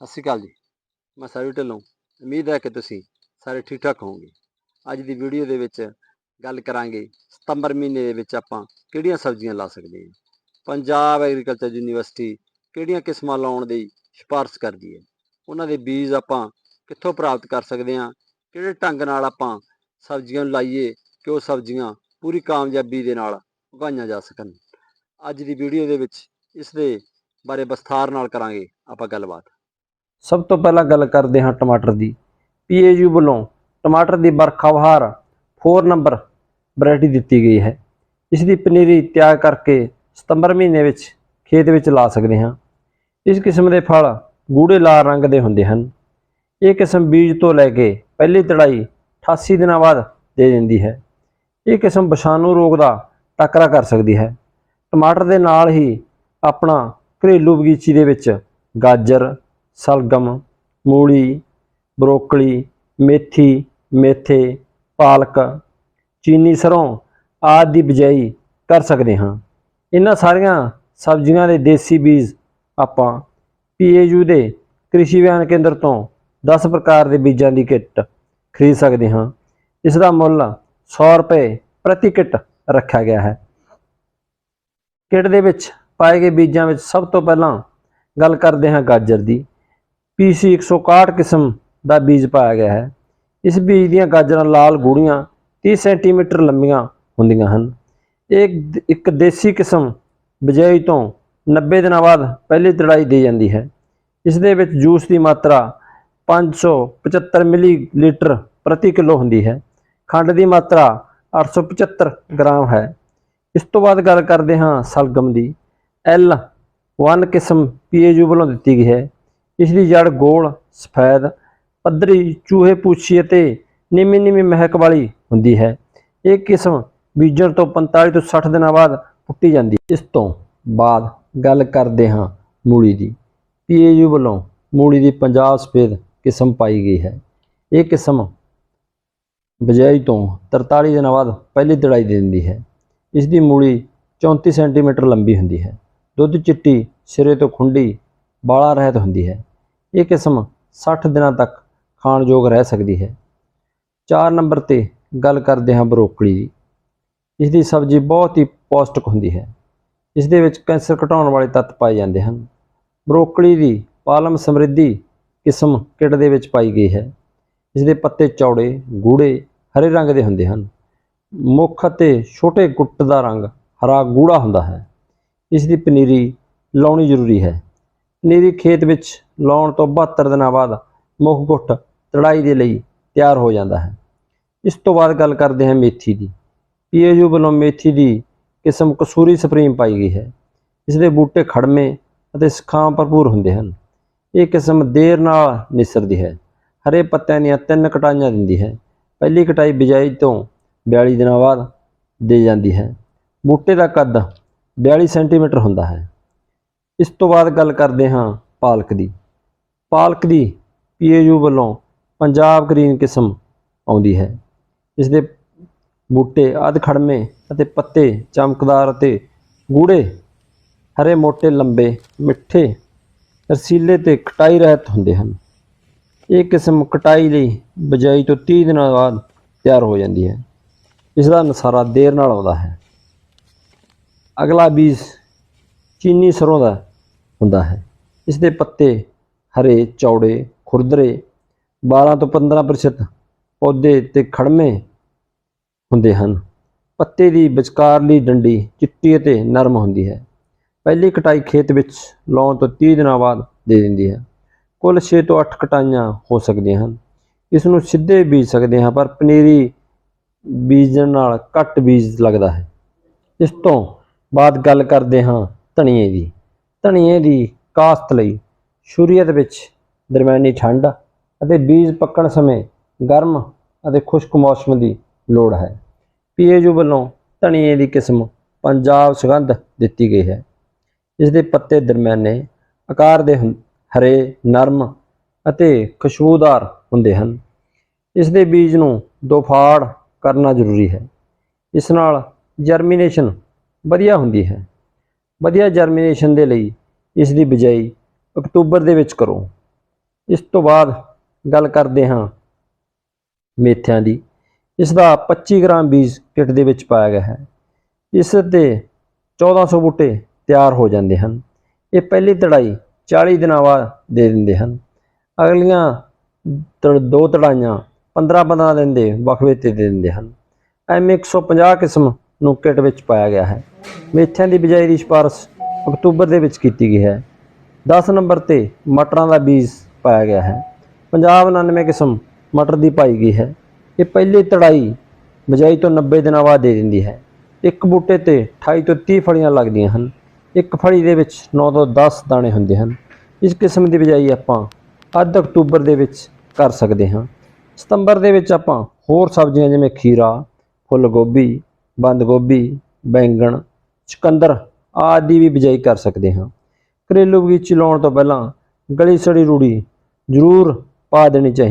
ਸਤਿ ਸ਼੍ਰੀ ਅਕਾਲ ਜੀ। ਮੈਂ ਸਾਰੀ ਢਿੱਲੋਂ। ਉਮੀਦ ਹੈ ਕਿ ਤੁਸੀਂ ਸਾਰੇ ਠੀਕ ਠਾਕ ਹੋਵੋਗੇ। ਅੱਜ ਦੀ ਵੀਡੀਓ ਦੇ ਵਿੱਚ ਗੱਲ ਕਰਾਂਗੇ ਸਤੰਬਰ ਮਹੀਨੇ ਦੇ ਵਿੱਚ ਆਪਾਂ ਕਿਹੜੀਆਂ ਸਬਜ਼ੀਆਂ ਲਾ ਸਕਦੇ ਹਾਂ? ਪੰਜਾਬ ਐਗਰੀਕਲਚਰ ਯੂਨੀਵਰਸਿਟੀ ਕਿਹੜੀਆਂ ਕਿਸਮਾਂ ਲਾਉਣ ਦੀ ਸਿਫਾਰਸ਼ ਕਰਦੀ ਹੈ? ਉਹਨਾਂ ਦੇ ਬੀਜ ਆਪਾਂ ਕਿੱਥੋਂ ਪ੍ਰਾਪਤ ਕਰ ਸਕਦੇ ਹਾਂ? ਕਿਹੜੇ ਢੰਗ ਨਾਲ ਆਪਾਂ ਸਬਜ਼ੀਆਂ ਨੂੰ ਲਾਈਏ ਕਿ ਉਹ ਸਬਜ਼ੀਆਂ ਪੂਰੀ ਕਾਮਯਾਬੀ ਦੇ ਨਾਲ ਉਗਾਈਆਂ ਜਾ ਸਕਣ? ਅੱਜ ਦੀ ਵੀਡੀਓ ਦੇ ਵਿੱਚ ਇਸ ਦੇ ਬਾਰੇ ਵਿਸਥਾਰ ਨਾਲ ਕਰਾਂਗੇ ਆਪਾਂ ਗੱਲਬਾਤ। ਸਭ ਤੋਂ ਪਹਿਲਾਂ ਗੱਲ ਕਰਦੇ ਹਾਂ ਟਮਾਟਰ ਦੀ। ਪੀਏਯੂ ਵੱਲੋਂ ਟਮਾਟਰ ਦੀ ਬਰਖਾ ਬਹਾਰ 4 ਨੰਬਰ ਵੈਰਾਈਟੀ ਦਿੱਤੀ ਗਈ ਹੈ। ਇਸ ਦੀ ਪਨੀਰੀ ਤਿਆਰ ਕਰਕੇ ਸਤੰਬਰ ਮਹੀਨੇ ਵਿੱਚ ਖੇਤ ਵਿੱਚ ਲਾ ਸਕਦੇ ਹਾਂ। ਇਸ ਕਿਸਮ ਦੇ ਫਲ ਗੂੜੇ ਲਾਲ ਰੰਗ ਦੇ ਹੁੰਦੇ ਹਨ। ਇਹ ਕਿਸਮ ਬੀਜ ਤੋਂ ਲੈ ਕੇ ਪਹਿਲੀ ਤੜਾਈ 88 ਦਿਨਾਂ ਬਾਅਦ ਦੇ ਦਿੰਦੀ ਹੈ। ਇਹ ਕਿਸਮ ਵਿਸ਼ਾਣੂ ਰੋਗ ਦਾ ਟੱਕਰਾ ਕਰ ਸਕਦੀ ਹੈ। ਟਮਾਟਰ ਦੇ ਨਾਲ ਹੀ ਆਪਣਾ ਘਰੇਲੂ ਬਗੀਚੀ ਦੇ ਵਿੱਚ ਗਾਜਰ ਸਲਗਮ ਮੂਲੀ, ਬਰੋਕਲੀ, ਮੇਥੀ, ਮੇਥੇ, ਪਾਲਕ, ਚੀਨੀ ਸਰੋਂ ਆਦਿ ਦੀ ਬਿਜਾਈ ਕਰ ਸਕਦੇ ਹਾਂ। ਇਹਨਾਂ ਸਾਰੀਆਂ ਸਬਜ਼ੀਆਂ ਦੇ ਦੇਸੀ ਬੀਜ ਆਪਾਂ ਪੀਏਯੂ ਦੇ ਕ੍ਰਿਸ਼ੀ ਵਿਗਿਆਨ ਕੇਂਦਰ ਤੋਂ 10 ਪ੍ਰਕਾਰ ਦੇ ਬੀਜਾਂ ਦੀ ਕਿੱਟ ਖਰੀਦ ਸਕਦੇ ਹਾਂ। ਇਸ ਦਾ ਮੁੱਲ 100 ਰੁਪਏ ਪ੍ਰਤੀ ਕਿੱਟ ਰੱਖਿਆ ਗਿਆ ਹੈ। ਕਿੱਟ ਦੇ ਵਿੱਚ ਪਾਏ ਗਏ ਬੀਜਾਂ ਵਿੱਚ ਸਭ ਤੋਂ ਪਹਿਲਾਂ ਗੱਲ ਕਰਦੇ ਹਾਂ ਗਾਜਰ ਦੀ। PC 161 ਕਿਸਮ ਦਾ ਬੀਜ ਪਾਇਆ ਗਿਆ ਹੈ। ਇਸ ਬੀਜ ਦੀਆਂ ਗਾਜਰਾਂ ਲਾਲ ਗੂੜੀਆਂ 30 ਸੈਂਟੀਮੀਟਰ ਲੰਬੀਆਂ ਹੁੰਦੀਆਂ ਹਨ। ਇਹ ਇੱਕ ਦੇਸੀ ਕਿਸਮ ਬਜਾਈ ਤੋਂ 90 ਦਿਨਾਂ ਬਾਅਦ ਪਹਿਲੀ ਤੜਾਈ ਦੀ ਜਾਂਦੀ ਹੈ। ਇਸ ਦੇ ਵਿੱਚ ਜੂਸ ਦੀ ਮਾਤਰਾ 575 ਮਿਲੀਲੀਟਰ ਪ੍ਰਤੀ ਕਿਲੋ ਹੁੰਦੀ ਹੈ। ਖੰਡ ਦੀ ਮਾਤਰਾ 875 ਗ੍ਰਾਮ ਹੈ। ਇਸ ਤੋਂ ਬਾਅਦ ਗੱਲ ਕਰਦੇ ਹਾਂ ਸਲਗਮ ਦੀ। ਐਲ 1 ਕਿਸਮ ਪੀਏਯੂ ਵੱਲੋਂ ਦਿੱਤੀ ਗਈ ਹੈ। ਇਸ ਦੀ ਜੜ ਗੋਲ, ਸਫੈਦ, ਪੱਧਰੀ ਚੂਹੇ ਪੂਛੀ ਅਤੇ ਨਿੰਮੀ ਨਿੰਮੀ ਮਹਿਕ ਵਾਲੀ ਹੁੰਦੀ ਹੈ। ਇਹ ਕਿਸਮ ਬੀਜਣ ਤੋਂ 45 ਤੋਂ 60 ਦਿਨਾਂ ਬਾਅਦ ਪੁੱਟੀ ਜਾਂਦੀ ਹੈ। ਇਸ ਤੋਂ ਬਾਅਦ ਗੱਲ ਕਰਦੇ ਹਾਂ ਮੂਲੀ ਦੀ। ਪੀਏਯੂ ਵੱਲੋਂ ਮੂਲੀ ਦੀ ਪੰਜਾਬ ਸਫੇਦ ਕਿਸਮ ਪਾਈ ਗਈ ਹੈ। ਇਹ ਕਿਸਮ ਬਿਜਾਈ ਤੋਂ 43 ਦਿਨਾਂ ਬਾਅਦ ਪਹਿਲੀ ਦੜਾਈ ਦੇ ਦਿੰਦੀ ਹੈ। ਇਸ ਦੀ ਮੂਲੀ 34 ਸੈਂਟੀਮੀਟਰ ਲੰਬੀ ਹੁੰਦੀ ਹੈ। ਦੁੱਧ ਚਿੱਟੀ ਸਿਰੇ ਤੋਂ ਖੁੰਡੀ ਬਾਲਾ ਰਹਿਤ ਹੁੰਦੀ ਹੈ। ਇਹ ਕਿਸਮ 60 ਦਿਨਾਂ ਤੱਕ ਖਾਣਯੋਗ ਰਹਿ ਸਕਦੀ ਹੈ। 4 ਨੰਬਰ ਤੇ ਗੱਲ ਕਰਦੇ ਹਾਂ ਬਰੋਕਲੀ ਦੀ। ਇਸ ਦੀ ਸਬਜ਼ੀ ਬਹੁਤ ਹੀ ਪੌਸ਼ਟਿਕ ਹੁੰਦੀ ਹੈ। ਇਸ ਦੇ ਵਿੱਚ ਕੈਂਸਰ ਘਟਾਉਣ ਵਾਲੇ ਤੱਤ ਪਾਏ ਜਾਂਦੇ ਹਨ। ਬਰੋਕਲੀ ਦੀ ਪਾਲਮ ਸਮਰਿੱਧੀ ਕਿਸਮ ਕਿਟ ਦੇ ਵਿੱਚ ਪਾਈ ਗਈ ਹੈ। ਇਸ ਦੇ ਪੱਤੇ ਚੌੜੇ ਗੂੜੇ ਹਰੇ ਰੰਗ ਦੇ ਹੁੰਦੇ ਹਨ। ਮੁੱਖ ਅਤੇ ਛੋਟੇ ਗੁੱਟ ਦਾ ਰੰਗ ਹਰਾ ਗੂੜਾ ਹੁੰਦਾ ਹੈ। ਇਸ ਦੀ ਪਨੀਰੀ ਲਾਉਣੀ ਜ਼ਰੂਰੀ ਹੈ। ਪਨੀਰੀ ਖੇਤ ਵਿੱਚ ਲਾਉਣ ਤੋਂ 72 ਦਿਨਾਂ ਬਾਅਦ ਮੁੱਖ ਗੁੱਟ ਤੜਾਈ ਦੇ ਲਈ ਤਿਆਰ ਹੋ ਜਾਂਦਾ ਹੈ। ਇਸ ਤੋਂ ਬਾਅਦ ਗੱਲ ਕਰਦੇ ਹਾਂ ਮੇਥੀ ਦੀ। ਪੀਏਯੂ ਵੱਲੋਂ ਮੇਥੀ ਦੀ ਕਿਸਮ ਕਸੂਰੀ ਸੁਪਰੀਮ ਪਾਈ ਗਈ ਹੈ। ਇਸ ਦੇ ਬੂਟੇ ਖੜਮੇ ਅਤੇ ਸਖਾਂ ਭਰਪੂਰ ਹੁੰਦੇ ਹਨ। ਇਹ ਕਿਸਮ ਦੇਰ ਨਾਲ ਨਿਸਰਦੀ ਹੈ। ਹਰੇ ਪੱਤਿਆਂ ਦੀਆਂ ਤਿੰਨ ਕਟਾਈਆਂ ਦਿੰਦੀ ਹੈ। ਪਹਿਲੀ ਕਟਾਈ ਬਿਜਾਈ ਤੋਂ 42 ਦਿਨਾਂ ਬਾਅਦ ਦੇ ਜਾਂਦੀ ਹੈ। ਬੂਟੇ ਦਾ ਕੱਦ 42 ਸੈਂਟੀਮੀਟਰ ਹੁੰਦਾ ਹੈ। ਇਸ ਤੋਂ ਬਾਅਦ ਗੱਲ ਕਰਦੇ ਹਾਂ ਪਾਲਕ ਦੀ। ਪਾਲਕ ਦੀ ਪੀਏਯੂ ਵੱਲੋਂ ਪੰਜਾਬ ਗ੍ਰੀਨ ਕਿਸਮ ਆਉਂਦੀ ਹੈ। ਇਸ ਦੇ ਬੂਟੇ, ਅਧ ਖੜਮੇ ਅਤੇ ਪੱਤੇ, ਚਮਕਦਾਰ ਅਤੇ ਗੂੜੇ ਹਰੇ ਮੋਟੇ, ਲੰਬੇ, ਮਿੱਠੇ, ਰਸੀਲੇ ਤੇ ਕਟਾਈ ਰਹਿਤ ਹੁੰਦੇ ਹਨ। ਇਹ ਕਿਸਮ ਕਟਾਈ ਲਈ ਬਜਾਈ ਤੋਂ 30 ਦਿਨਾਂ ਬਾਅਦ ਤਿਆਰ ਹੋ ਜਾਂਦੀ ਹੈ। ਇਸ ਦਾ ਨਸਾਰਾ ਦੇਰ ਨਾਲ ਆਉਂਦਾ ਹੈ। ਅਗਲਾ ਬੀਜ ਚੀਨੀ ਸਰੋਂ ਦਾ ਹੁੰਦਾ ਹੈ। ਇਸ ਦੇ ਪੱਤੇ ਹਰੇ, ਚੌੜੇ, ਖੁਰਦਰੇ 12 ਤੋਂ 15% ਪੌਦੇ ਤੇ ਖੜਮੇ ਹੁੰਦੇ ਹਨ। ਪੱਤੇ ਦੀ ਵਿਚਕਾਰਲੀ ਡੰਡੀ ਚਿੱਟੀ ਅਤੇ ਨਰਮ ਹੁੰਦੀ ਹੈ। ਪਹਿਲੀ ਕਟਾਈ ਖੇਤ ਵਿੱਚ ਲਾਉਣ ਤੋਂ 30 ਦਿਨਾਂ ਬਾਅਦ ਦੇ ਦਿੰਦੀ ਹੈ। ਕੁੱਲ 6 ਤੋਂ 8 ਕਟਾਈਆਂ ਹੋ ਸਕਦੀਆਂ ਹਨ। ਇਸ ਨੂੰ ਸਿੱਧੇ ਬੀਜ ਸਕਦੇ ਹਾਂ, ਪਰ ਪਨੀਰੀ ਬੀਜਣ ਨਾਲ ਘੱਟ ਬੀਜ ਲੱਗਦਾ ਹੈ। ਇਸ ਤੋਂ ਬਾਅਦ ਗੱਲ ਕਰਦੇ ਹਾਂ ਧਨੀਏ ਦੀ। ਧਨੀਏ ਦੀ ਕਾਸ਼ਤ ਲਈ ਸ਼ੁਰੀਅਤ ਵਿੱਚ ਦਰਮਿਆਨੀ ਠੰਡ ਅਤੇ ਬੀਜ ਪੱਕਣ ਸਮੇਂ ਗਰਮ ਅਤੇ ਖੁਸ਼ਕ ਮੌਸਮ ਦੀ ਲੋੜ ਹੈ। ਪੀਏਯੂ ਵੱਲੋਂ ਧਨੀਏ ਦੀ ਕਿਸਮ ਪੰਜਾਬ ਸੁਗੰਧ ਦਿੱਤੀ ਗਈ ਹੈ। ਇਸ ਦੇ ਪੱਤੇ ਦਰਮਿਆਨੇ ਆਕਾਰ ਦੇ ਹਰੇ, ਨਰਮ ਅਤੇ ਖੁਸ਼ਬੂਦਾਰ ਹੁੰਦੇ ਹਨ। ਇਸ ਦੇ ਬੀਜ ਨੂੰ ਦੋ ਫਾੜ ਕਰਨਾ ਜ਼ਰੂਰੀ ਹੈ। ਇਸ ਨਾਲ ਜਰਮੀਨੇਸ਼ਨ ਵਧੀਆ ਹੁੰਦੀ ਹੈ। ਵਧੀਆ ਜਰਮੀਨੇਸ਼ਨ ਦੇ ਲਈ ਇਸ ਦੀ ਬਿਜਾਈ ਅਕਤੂਬਰ ਦੇ ਵਿੱਚ ਕਰੋ। ਇਸ ਤੋਂ ਬਾਅਦ ਗੱਲ ਕਰਦੇ ਹਾਂ ਮੇਥਿਆਂ ਦੀ। ਇਸ ਦਾ 25 ਗ੍ਰਾਮ ਬੀਜ ਕਿੱਟ ਦੇ ਵਿੱਚ ਪਾਇਆ ਗਿਆ ਹੈ। ਇਸ ਤੇ 1400 ਬੂਟੇ ਤਿਆਰ ਹੋ ਜਾਂਦੇ ਹਨ। ਇਹ ਪਹਿਲੀ ਤੜਾਈ 40 ਦਿਨਾਂ ਬਾਅਦ ਦੇ ਦਿੰਦੇ ਹਨ। ਅਗਲੀਆਂ ਤ- ਦੋ ਤੜਾਈਆਂ 15-15 ਦਿਨ ਦੇ ਵਕਫੇ ਤੇ ਦੇ ਦਿੰਦੇ ਹਨ। ਐਮ 150 ਕਿਸਮ ਨੂੰ ਕਿੱਟ ਵਿੱਚ ਪਾਇਆ ਗਿਆ ਹੈ। ਮੇਥਿਆਂ ਦੀ ਬਿਜਾਈ ਦੀ ਸਿਫਾਰਸ਼ ਅਕਤੂਬਰ ਦੇ ਵਿੱਚ ਕੀਤੀ ਗਈ ਹੈ। 10 ਨੰਬਰ ਤੇ ਮਟਰਾਂ ਦਾ ਬੀਜ ਪਾਇਆ ਗਿਆ ਹੈ। ਪੰਜਾਬ 99 ਕਿਸਮ ਮਟਰ ਦੀ ਪਾਈ ਗਈ ਹੈ। ਇਹ ਪਹਿਲੀ ਤੜਾਈ ਬਿਜਾਈ ਤੋਂ 90 ਦਿਨਾਂ ਬਾਅਦ ਦੇ ਦਿੰਦੀ ਹੈ। ਇੱਕ ਬੂਟੇ ਤੇ 28 ਤੋਂ 30 ਫਲੀਆਂ ਲੱਗਦੀਆਂ ਹਨ। ਇੱਕ ਫਲੀ ਦੇ ਵਿੱਚ 9 ਤੋਂ 10 ਦਾਣੇ ਹੁੰਦੇ ਹਨ। ਇਸ ਕਿਸਮ ਦੀ ਬਿਜਾਈ ਆਪਾਂ ਅੱਧ ਅਕਤੂਬਰ ਦੇ ਵਿੱਚ ਕਰ ਸਕਦੇ ਹਾਂ। ਸਤੰਬਰ ਦੇ ਵਿੱਚ ਆਪਾਂ ਹੋਰ ਸਬਜ਼ੀਆਂ ਜਿਵੇਂ ਖੀਰਾ, ਫੁੱਲ ਗੋਭੀ, ਬੰਦ ਗੋਭੀ, ਬੈਂਗਣ ਚੁਕੰਦਰ ਆਦਿ ਦੀ ਵੀ ਬਿਜਾਈ ਕਰ ਸਕਦੇ ਹਾਂ। ਘਰੇਲੂ ਬਗੀਚੀ ਲਾਉਣ ਤੋਂ ਪਹਿਲਾਂ ਗਲੀ ਸੜੀ ਰੂੜੀ ਜ਼ਰੂਰ ਪਾ ਦੇਣੀ ਚਾਹੀਦੀ।